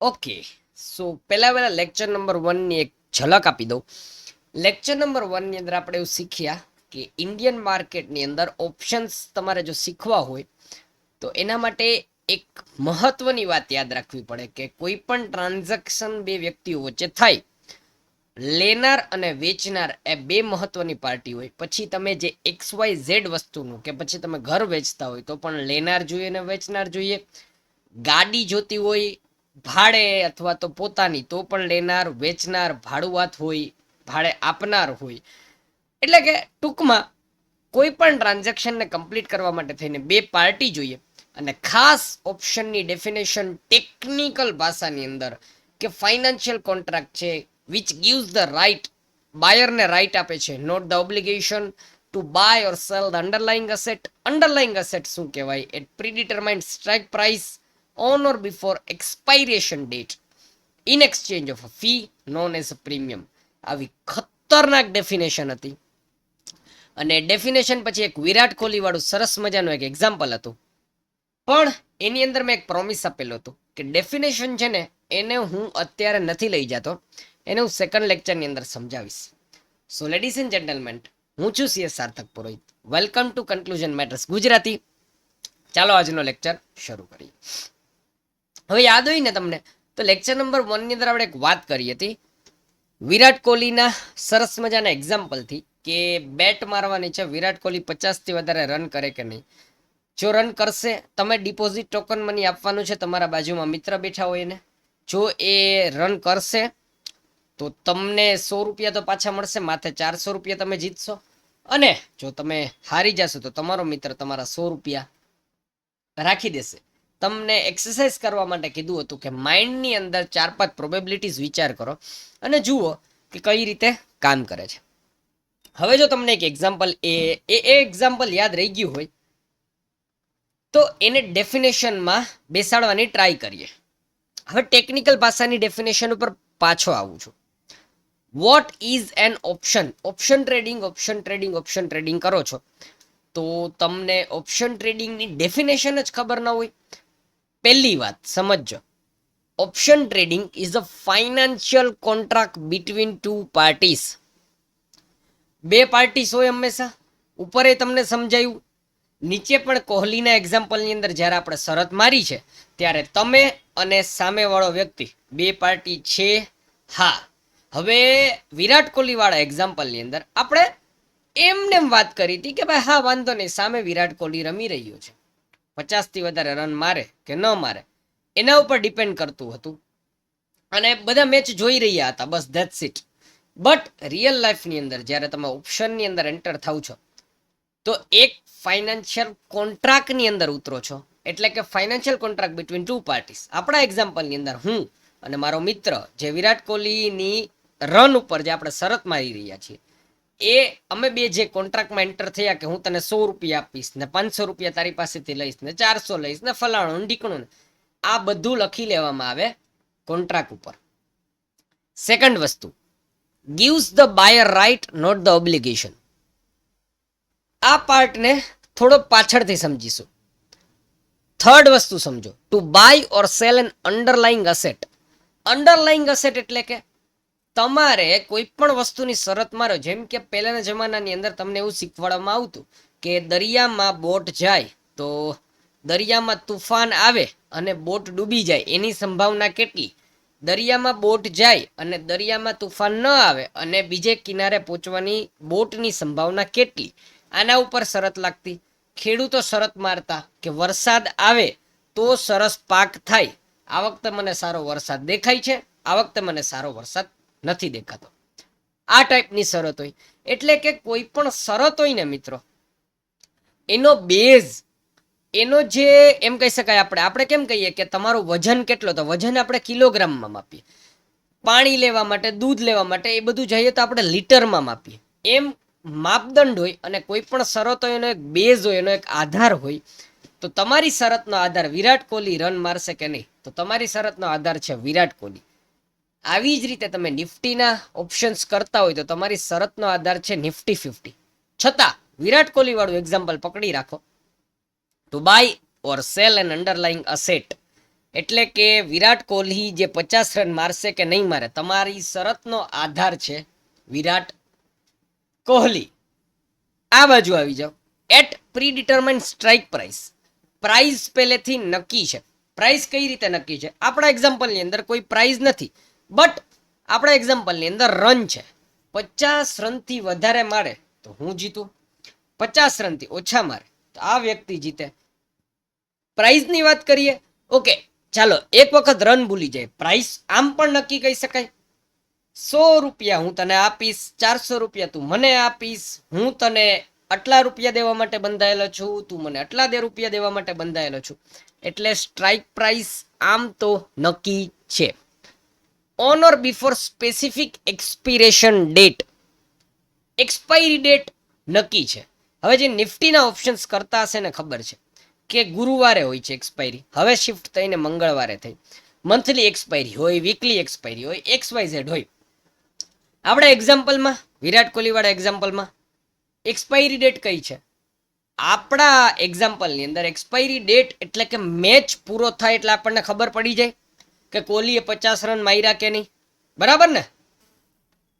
Okay so પહેલા પહેલાં lecture number વનની એક ઝલક આપી દઉં. લેક્ચર નંબર વનની અંદર આપણે એવું શીખ્યા કે ઇન્ડિયન માર્કેટની અંદર ઓપ્શન્સ તમારે જો શીખવા હોય, તો એના માટે એક મહત્વની વાત યાદ રાખવી પડે કે કોઈ પણ ટ્રાન્ઝેક્શન બે વ્યક્તિઓ વચ્ચે થાય. લેનાર અને વેચનાર એ બે મહત્વની પાર્ટી હોય. પછી તમે જે એક્સ વાય ઝેડ વસ્તુનું કે પછી તમે ઘર વેચતા હોય તો પણ લેનાર જોઈએ અને વેચનાર જોઈએ. ગાડી જોતી હોય ભાડે અથવા તો પોતાની, તો પણ લેનાર, વેચનાર, ભાડુઆત હોય, ભાડે આપનાર હોય. એટલે કે ટૂંકમાં કોઈ પણ ટ્રાન્ઝેક્શનને કમ્પ્લીટ કરવા માટે થઈને બે પાર્ટી જોઈએ. અને ખાસ ઓપ્શનની ડેફિનેશન ટેકનિકલ ભાષાની અંદર કે ફાઇનાન્શિયલ કોન્ટ્રાક્ટ છે વિચ ગીવ્સ ધ રાઇટ બાયરને રાઇટ આપે છે. Not the obligation to buy or sell the underlying asset underlying asset શું કહેવાય? At predetermined strike price on or before expiration date in exchange of a fee known as a premium આવી ખતરનાક definition હતી. અને definition પછી એક વિરાટ કોહલીવાળું સરસ મજાનું એક એક્ઝામ્પલ હતું. પણ એની અંદર મેં એક પ્રોમિસ આપેલો હતો કે ડેફિનેશન છે ને, એને હું અત્યારે નથી લઈ જતો. એને હું સેકન્ડ લેક્ચરની અંદર સમજાવીશ. સો લેડીઝ એન્ડ જેન્ટલમેન હું છું CS Sarthak Purohit. Welcome to conclusion matters Gujarati. ચાલો આજનો લેક્ચર શરૂ કરીએ. હવે યાદ હોય ને તમને, તો લેક્ચર નંબર વનની અંદર આપણે એક વાત કરી હતી. વિરાટ કોહલીના સરસ મજાના એક્ઝામ્પલથી કે બેટ મારવાની છે, વિરાટ કોહલી પચાસથી વધારે રન કરે કે નહીં. જો રન કરશે, તમે ડિપોઝિટ ટોકન મની આપવાનું છે તમારા બાજુમાં મિત્ર બેઠા હોય એને. જો એ રન કરશે, તો તમને સો રૂપિયા તો પાછા મળશે, માથે ચારસો રૂપિયા તમે જીતશો. અને જો તમે હારી જશો, તો તમારો મિત્ર તમારા સો રૂપિયા રાખી દેશે. તમને એક્સરસાઇઝ કરવા માટે કીધું હતું કે માઇન્ડની અંદર ચાર પાંચ પ્રોબેબિલિટીઝ વિચાર કરો અને જુઓ કે કઈ રીતે કામ કરે છે. હવે જો તમને એક એક્ઝામ્પલ એ એ એક્ઝામ્પલ યાદ રહી ગયું હોય, તો એને ડેફિનેશનમાં બેસાડવાની ટ્રાય કરીએ. હવે ટેકનિકલ ભાષાની ડેફિનેશન ઉપર પાછો આવું છું. What is an option option trading option trading option trading કરો છો. તો તમને ઓપ્શન ટ્રેડિંગની ડેફિનેશન જ ખબર ન હોય પહેલી વાત, સમજજો. Option trading is a financial contract between two parties બે પાર્ટીસ હોય હંમેશા. ઉપરે તમને સમજાયું. નીચે પણ કોહલીના એક્ઝામ્પલની અંદર જ્યારે આપણે શરત મારી છે, ત્યારે તમે અને સામેવાળો વ્યક્તિ, બે પાર્ટી છે, હા. હવે વિરાટ કોહલીવાળા એક્ઝામ્પલની અંદર આપણે એમને એમ વાત કરી હતી કે ભાઈ, હા, વાંધો નહીં, સામે વિરાટ કોહલી રમી રહ્યો છે. પચાસથી વધારે રન મારે કે ન મારે, એના ઉપર ડિપેન્ડ કરતું હતું. અને બધા મેચ જોઈ રહ્યા હતા, બસ ધેટ્સ ઇટ બટ રિયલ લાઈફની અંદર, જ્યારે તમે ઓપ્શનની અંદર એન્ટર થાવ છો, તો એક ફાઇનાન્શિયલ કોન્ટ્રાક્ટની અંદર ઉતરો છો. એટલે કે financial contract between two parties આપણા એક્ઝામ્પલની અંદર હું અને મારો મિત્ર જે વિરાટ કોહલીની રન ઉપર જે આપણે શરત મારી રહ્યા છીએ એ અમે બે જે કોન્ટ્રાક્ટમાં એન્ટર થયા કે હું તને સો રૂપિયા આપીશ ને પાંચસો રૂપિયા તારી પાસેથી લઈશ ને ચારસો લઈશ ને ફલાણું ઢીકણું ને, આ બધું લખી લેવામાં આવે કોન્ટ્રાક્ટ ઉપર. સેકન્ડ વસ્તુ gives the buyer right not the obligation આ પાર્ટને થોડો પાછળથી સમજીશું. થર્ડ વસ્તુ સમજો to buy or sell an underlying asset underlying asset એટલે કે તમારે કોઈ પણ વસ્તુની શરત મારો, જેમ કે પહેલાના જમાનાની અંદર તમને એવું શીખવાડવામાં આવતું કે દરિયામાં બોટ જાય તો દરિયામાં તુફાન આવે અને બોટ ડૂબી જાય. એની સંભાવના કેટલી? દરિયામાં બોટ જાય અને દરિયામાં તુફાન ન આવે અને બીજે કિનારે પહોંચવાની બોટની સંભાવના કેટલી? આના ઉપર શરત લાગતી. ખેડૂતો શરત મારતા કે વરસાદ આવે તો સરસ પાક થાય. આ વખતે મને સારો વરસાદ દેખાય છે. આ વખતે મને સારો વરસાદ નથી દેખાતો. આ ટાઈપની શરત હોય. એટલે કે કોઈ પણ શરત હોય ને મિત્રો, એનો બેઝ એનો જે એમ કહી શકાય આપણે. આપણે કેમ કહીએ કે તમારું વજન કેટલો તો વજન આપણે કિલોગ્રામમાં માપીએ. પાણી લેવા માટે, દૂધ લેવા માટે, એ બધું જઈએ તો આપણે લીટરમાં માપીએ. એમ માપદંડ હોય અને કોઈ પણ હોય એનો એક બેઝ હોય, એનો એક આધાર હોય, તો તમારી શરતનો આધાર વિરાટ કોહલી રન મારશે કે નહીં? તો તમારી શરતનો આધાર છે વિરાટ કોહલી. આવી જ રીતે તમે નિફ્ટીના ઓપ્શન્સ કરતા હોય તો તમારી શરતનો આધાર છે નિફ્ટી ફિફ્ટી. છતાં, વિરાટ કોહલી વાળું એક્ઝામ્પલ પકડી રાખો. To buy or sell an underlying asset એટલે કે વિરાટ કોહલી જે પચાસ રન મારશે કે નહીં મારે, તમારી શરતનો આધાર છે વિરાટ કોહલી. આ બાજુ આવી જાઓ. At pre strike price price પહેલેથી નક્કી છે. પ્રાઇસ કઈ રીતે નક્કી છે? આપણા એક્ઝામ્પલની અંદર કોઈ પ્રાઇઝ નથી. બટ આપણા એક્ઝામ્પલની અંદર રન છે. પચાસ રનથી વધારે મારે તો હું જીતું? પચાસ રનથી ઓછા મારે તો આ વ્યક્તિ જીતે. પ્રાઇઝની વાત કરીએ? ઓકે ચાલો, એક વખત રન ભૂલી જાય. પ્રાઇસ આમ પણ નક્કી કહી શકાય. સો રૂપિયા હું તને આપીશ, ચારસો રૂપિયા તું મને આપીશ, હું તને આટલા રૂપિયા દેવા માટે બંધાયેલો છું, તું મને આટલા દે રૂપિયા દેવા માટે બંધાયેલો છું. એટલે સ્ટ્રાઇક પ્રાઇસ આમ તો નક્કી છે. On or before specific expiration date expiry date નક્કી છે. હવે જે નિફ્ટીના ઓપ્શન્સ કરતા હશે ને ખબર છે કે ગુરુવારે હોય છે એક્સપાયરી હવે શિફ્ટ થઈને મંગળવારે થઈ. મંથલી એક્સપાયરી હોય વીકલી એક્સપાયરી હોય એક્સ વાય ઝેડ હોય. આપણા એક્ઝામ્પલમાં વિરાટ કોહલીવાળા એક્ઝામ્પલમાં એક્સપાયરી ડેટ કઈ છે? આપણા એક્ઝામ્પલની અંદર એક્સપાયરી ડેટ એટલે કે મેચ પૂરો થાય એટલે આપણને ખબર પડી જાય. કે કોહલીએ પચાસ રન માર્યા કે નહીં? બરાબર ને?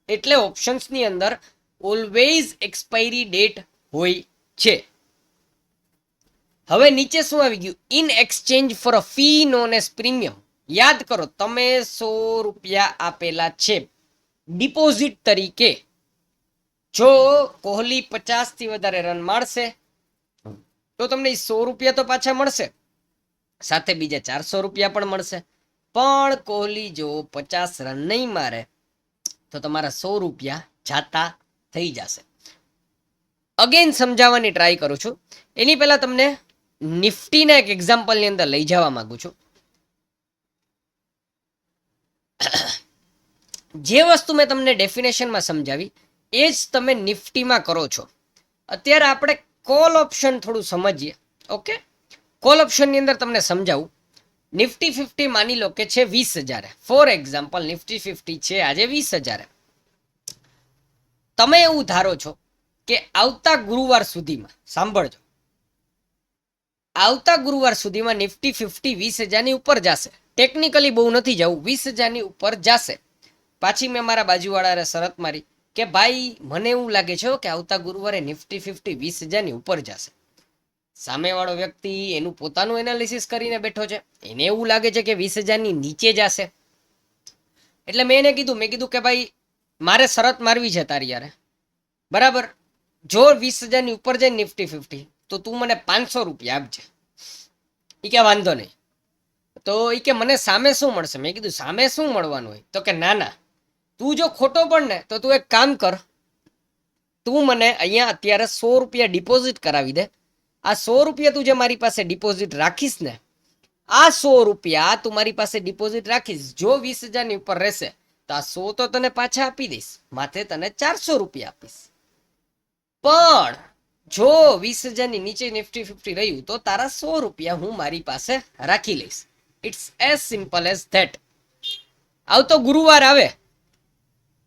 એટલે ઓપ્શન્સની અંદર ઓલવેઝ એક્સપાયરી ડેટ હોય છે. હવે નીચે શું આવી ગયું? In exchange for a fee known as premium યાદ કરો, તમે સો રૂપિયા આપેલા છે. ડિપોઝિટ તરીકે જો કોહલી પચાસથી વધારે રન મારશે, તો તમને સો રૂપિયા તો પાછા મળશે. સાથે બીજા ચારસો રૂપિયા પણ મળશે. પણ કોહલી જો પચાસ રન નહીં મારે, તો તમારા સો રૂપિયા જાતા થઈ જશે. અગેન સમજાવવાની ટ્રાય કરું છું. એની પહેલા તમને નિફ્ટીના એક એક્ઝામ્પલની અંદર લઈ જવા માંગુ છું. જે વસ્તુ મેં તમને ડેફિનેશનમાં સમજાવી, એ જ તમે નિફ્ટીમાં કરો છો. અત્યારે આપણે કોલ ઓપ્શન થોડું સમજીએ ઓકે કોલ ઓપ્શનની અંદર તમને સમજાવું. નિફ્ટી ફિફ્ટી માની લો કે છે વીસ હજાર. ફોર એક્ઝામ્પલ નિફ્ટી ફિફ્ટી છે, આજે વીસ હજાર. તમે એવું ધારો છો કે આવતા ગુરુવાર સુધીમાં, સાંભળજો. આવતા ગુરુવાર સુધીમાં નિફ્ટી ફિફ્ટી વીસ હજારની ઉપર જશે. ટેકનિકલી બહુ નથી જવું, વીસ હજારની ઉપર જશે. પાછી મેં મારા બાજુવાળાને શરત મારી કે ભાઈ, મને એવું લાગે છે કે આવતા ગુરુવારે નિફ્ટી ફિફ્ટી વીસ હજારની ઉપર જશે. સામેવાળો વ્યક્તિ એનું પોતાનું એનાલિસિસ કરીને બેઠો છે. એને એવું લાગે છે કે વીસ હજારની નીચે જશે એટલે મેં એને કીધું, મેં કીધું કે ભાઈ, મારે શરત મારવી છે તારી યારે. બરાબર? જો વીસ હજારની ઉપર જાય નિફ્ટી ફિફ્ટી તો તું મને પાંચસો રૂપિયા આપજે. એ કે વાંધો નહીં. તો એ કે મને સામે શું મળશે? મેં કીધું, સામે શું મળવાનું હોય? તો કે ના ના તું જો ખોટો પણ ને, તો તું એક કામ કર. તું મને અહીંયા અત્યારે સો રૂપિયા ડિપોઝિટ કરાવી દે. આ સો રૂપિયા તું જે મારી પાસે ડિપોઝિટ રાખીશ ને, આ સો રૂપિયા તું મારી પાસે ડિપોઝિટ રાખીશ, જો વીસ હજારની ઉપર રહેશે, તો આ સો તો તને પાછા આપી દઈશ, માથે તને ચારસો રૂપિયા આપીશ. પણ જો વીસ હજારની નીચે નિફ્ટી ફિફ્ટી રહ્યું, તો તારા સો રૂપિયા હું મારી પાસે રાખી લઈશ. It's as simple as that આવતો ગુરુવાર આવે,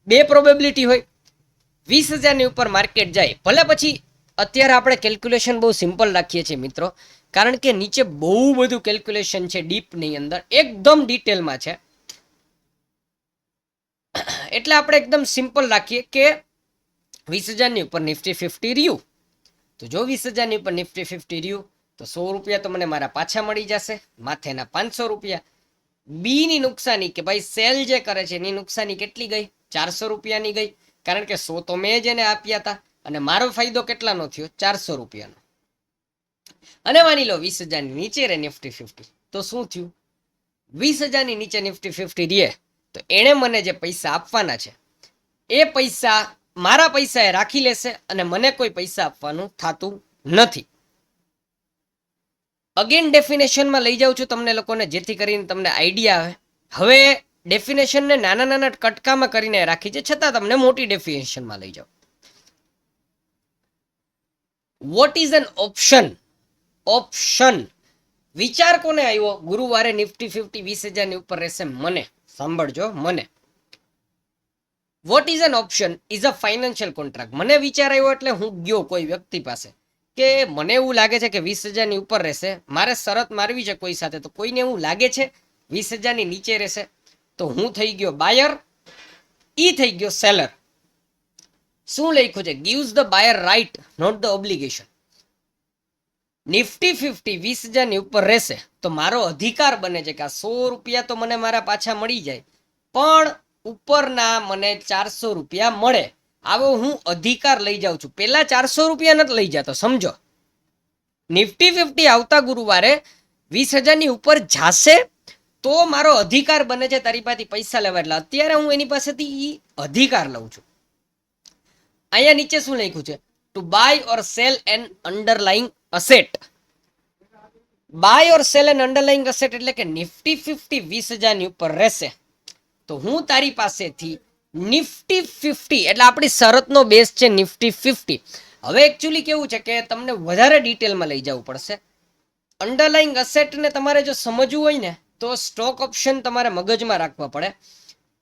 બે પ્રોબેબિલિટી હોય. વીસ હજારની ઉપર માર્કેટ જાય, ભલે પછી અત્યારે આપણે કેલ્ક્યુલેશન બહુ સિમ્પલ રાખીએ છીએ મિત્રો. કારણ કે નીચે બહુ બધું કેલ્ક્યુલેશન છે ડીપની અંદર. એકદમ ડિટેલમાં છે. એટલે આપણે એકદમ સિમ્પલ રાખીએ કે વીસ હજારની ઉપર નિફ્ટી ફિફ્ટી રહ્યું. તો જો વીસ હજારની ઉપર નિફ્ટી ફિફ્ટી રહ્યું, તો સો રૂપિયા તો મને મારા પાછા મળી જશે. માથેના પાંચસો રૂપિયા. બીની નુકસાની કે ભાઈ સેલ જે કરે છે એની નુકસાની કેટલી ગઈ? ચારસો રૂપિયાની ગઈ. કારણ કે સો તો મેં જ એને આપ્યા હતા. અને મારો ફાયદો કેટલાનો થયો? ચારસો રૂપિયાનો. અને માની લો વીસ હજારની નીચે રહે નિફ્ટી ફિફ્ટી. તો શું થયું? વીસ હજારની નીચે નિફ્ટી ફિફ્ટી રહે, તો એણે મને જે પૈસા આપવાના છે, એ પૈસા મારા પૈસા એ રાખી લેશે અને મને કોઈ પૈસા આપવાનું થતું નથી. અગેન ડેફિનેશનમાં લઈ જાઉં છું તમને લોકોને, જેથી કરીને તમને આઈડિયા આવે. હવે ડેફિનેશનને નાના નાના કટકામાં કરીને રાખી છે, છતાં તમને મોટી ડેફિનેશનમાં લઈ જાઉં. What is an option option વિચાર કોને આવ્યો? ગુરુવારે નિફ્ટી ફિફ્ટી વીસ હજારની ઉપર રહેશે મને. સાંભળજો, મને. What is an option is a financial contract મને વિચાર આવ્યો એટલે હું ગયો કોઈ વ્યક્તિ પાસે કે મને એવું લાગે છે કે વીસ હજારની ઉપર રહેશે. મારે શરત મારવી છે કોઈ સાથે, તો કોઈને એવું લાગે છે વીસ હજારની નીચે રહેશે? તો હું થઈ ગયો બાયર ઈ થઈ ગયો સેલર શું લખ્યું છે? Gives the buyer right not the obligation Nifty fifty વીસ હજારની ઉપર રહેશે. તો મારો અધિકાર બને છે કે આ સો રૂપિયા તો મને મારા પાછા મળી જાય. પણ ઉપરના મને ચારસો રૂપિયા મળે. આવો હું અધિકાર લઈ જાઉં છું. પેલા ચારસો રૂપિયા નથી લઈ જતો, સમજો. નિફ્ટી ફિફ્ટી આવતા ગુરુવારે વીસ હજારની ઉપર જાશે તો મારો અધિકાર બને છે તારી પાસેથી પૈસા લેવા. એટલે અત્યારે હું એની પાસેથી અધિકાર લઉં છું. અહીંયા નીચે શું લખ્યું છે? To buy or sell an underlying asset buy or sell an underlying asset એટલે કે નિફ્ટી ફિફ્ટી વીસ હજારની ઉપર રહેશે. તો હું તારી પાસેથી નિફ્ટી ફિફ્ટી, એટલે આપણી શરતનો બેઝ છે નિફ્ટી ફિફ્ટી. હવે એકચ્યુઅલી કેવું છે કે તમને વધારે ડિટેલમાં લઈ જવું પડશે. અંડરલાઈંગ અસેટને તમારે જો સમજવું હોય ને, તો સ્ટોક ઓપ્શન તમારે મગજમાં રાખવા પડે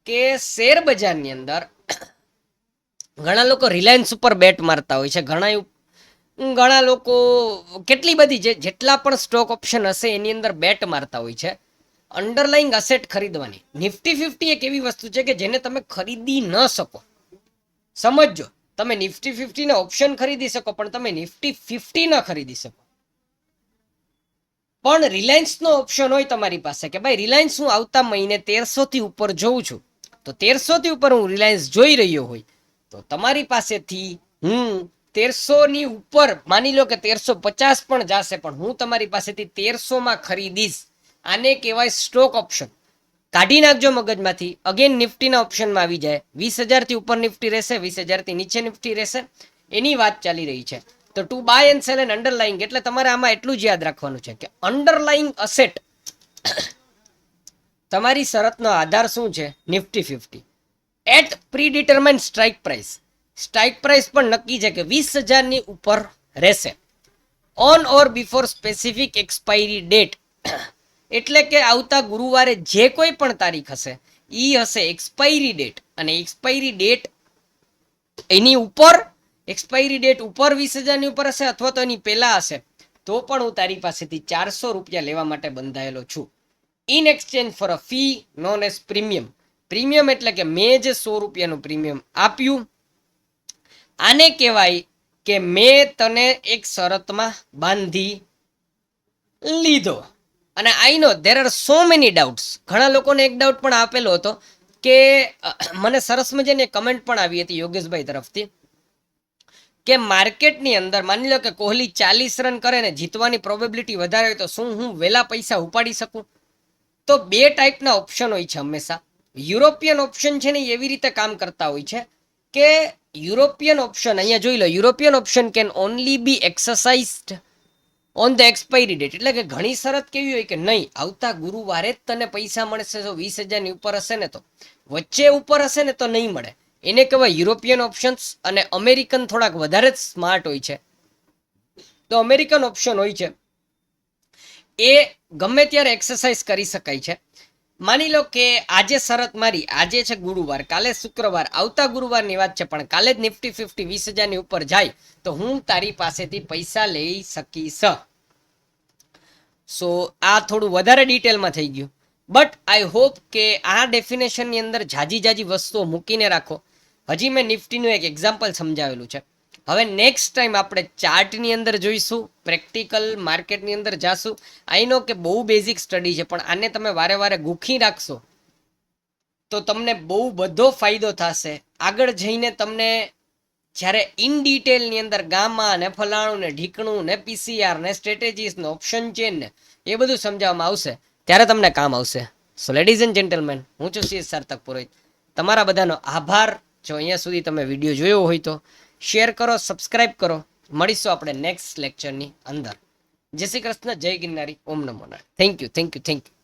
કે શેર બજારની અંદર ઘણા લોકો રિલાયન્સ ઉપર બેટ મારતા હોય છે. ઘણા ઘણા લોકો કેટલી બધી જે જેટલા પણ સ્ટોક ઓપ્શન હશે એની અંદર બેટ મારતા હોય છે. અંડરલાઈંગ અસેટ ખરીદવાની. નિફ્ટી ફિફ્ટી એક એવી વસ્તુ છે કે જેને તમે ખરીદી ન શકો. સમજજો. તમે નિફ્ટી ફિફ્ટીના ઓપ્શન ખરીદી શકો, પણ તમે નિફ્ટી ફિફ્ટી ન ખરીદી શકો. પણ રિલાયન્સનો ઓપ્શન હોય તમારી પાસે કે ભાઈ રિલાયન્સ હું આવતા મહિને તેરસો થી ઉપર જોઉં છું. તો તેરસો થી ઉપર હું રિલાયન્સ જોઈ રહ્યો હોય. તો તમારી પાસેથી હું તેરસો ની ઉપર, માની લો કે તેરસો પચાસ પણ જશે, પણ હું તમારી પાસેથી તેરસો માં ખરીદીશ. આને કહેવાય સ્ટોક ઓપ્શન. કાઢી નાખજો મગજમાંથી. અગેન નિફ્ટીના ઓપ્શનમાં આવી જાય. વીસ હજારથી ઉપર નિફ્ટી રહેશે, વીસ હજારથી નીચે નિફ્ટી રહેશે. એની વાત ચાલી રહી છે. તો to buy and sell and underlying એટલે તમારે આમાં એટલું જ યાદ રાખવાનું છે કે અંડરલાઇંગ અસેટ તમારી શરતનો આધાર શું છે? Nifty, fifty. At predetermine strike price strike price પણ નક્કી છે કે વીસ હજારની ઉપર રહેશે. On or before specific expiry date એટલે કે આવતા ગુરુવારે જે કોઈ પણ તારીખ હશે એ હશે એક્સપાયરી ડેટ અને એક્સપાયરી ડેટ એની ઉપર એક્સપાયરી ડેટ ઉપર વીસ હજારની ઉપર હશે અથવા તો એની પહેલાં હશે, તો પણ હું તારી પાસેથી ચારસો રૂપિયા લેવા માટે બંધાયેલો છું. In exchange for a fee known as premium premium એટલે કે મેં જે સો રૂપિયાનું પ્રીમિયમ આપ્યું, આને કહેવાય કે મેં તને એક શરતમાં બાંધી લીધો. અને I know there are so many doubts ઘણા લોકોને એક ડાઉટ પણ આપેલો હતો કે મને સરસ મજાની કમેન્ટ પણ આવી હતી યોગેશભાઈ તરફથી કે માર્કેટની અંદર માની લો કે કોહલી ચાલીસ રન કરે ને જીતવાની પ્રોબેબિલિટી વધારે હોય તો શું હું વહેલા પૈસા ઉપાડી શકું? તો બે ટાઈપના ઓપ્શન હોય છે હંમેશા. યુરોપિયન ઓપ્શન છે ને એવી રીતે કામ કરતા હોય છે કે યુરોપિયન ઓપ્શન, અહીંયા જોઈ લો, European option can only be exercised on the expiry date એટલે કે ઘણી શરત કેવી હોય કે નહીં, આવતા ગુરુવારે જ તને પૈસા મળશે, જો વીસ હજારની ઉપર હશે ને તો. વચ્ચે ઉપર હશે ને તો નહીં મળે. એને કહેવાય યુરોપિયન ઓપ્શન્સ અને અમેરિકન થોડાક વધારે જ સ્માર્ટ હોય છે. તો અમેરિકન ઓપ્શન હોય છે. એ ગમે ત્યારે એક્સરસાઇઝ કરી શકાય છે. માની લો કે આજે શરત મારી, આજે છે ગુરુવાર, કાલે શુક્રવાર, આવતા ગુરુવારની વાત છે, પણ કાલે જ નિફ્ટી ફિફ્ટી વીસ હજારની ઉપર જાય, તો હું તારી પાસેથી પૈસા લઈ શકીશ. સો આ થોડું વધારે ડિટેલમાં થઈ ગયું. બટ આઈ હોપ કે આ ડેફિનેશનની અંદર જાજી જાજી વસ્તુઓ મૂકીને રાખો. હજી મેં નિફ્ટીનું એક એક્ઝામ્પલ સમજાવેલું છે. હવે નેક્સ્ટ ટાઈમ આપણે ચાર્ટની અંદર જોઈશું પ્રેક્ટિકલ માર્કેટની અંદર જાશું. આઈ નો કે બહુ બેઝિક સ્ટડી છે, પણ આને તમે વારે વારે ગુખી રાખશો, તો તમને બહુ બધો ફાયદો થશે. આગળ જઈને તમને જ્યારે ઇન ડિટેલની અંદર ગામા ને ફલાણું ને ઢીકણું ને પીસીઆર ને સ્ટ્રેટેજીસ ને ઓપ્શન ચેન ને એ બધું સમજાવવામાં આવશે, ત્યારે તમને કામ આવશે. સો લેડીઝ એન્ડ જેન્ટલમેન હું છું સી સાર્થક પુરોહિત તમારા બધાનો આભાર. જો અહીંયા સુધી તમે વીડિયો જોયો હોય તો શેર કરો સબસ્ક્રાઇબ કરો. મળીશું આપણે નેક્સ્ટ લેક્ચરની અંદર. જય શ્રી કૃષ્ણ, જય ગિરનારી. ઓમ નમો Narayan. Thank you thank you thank you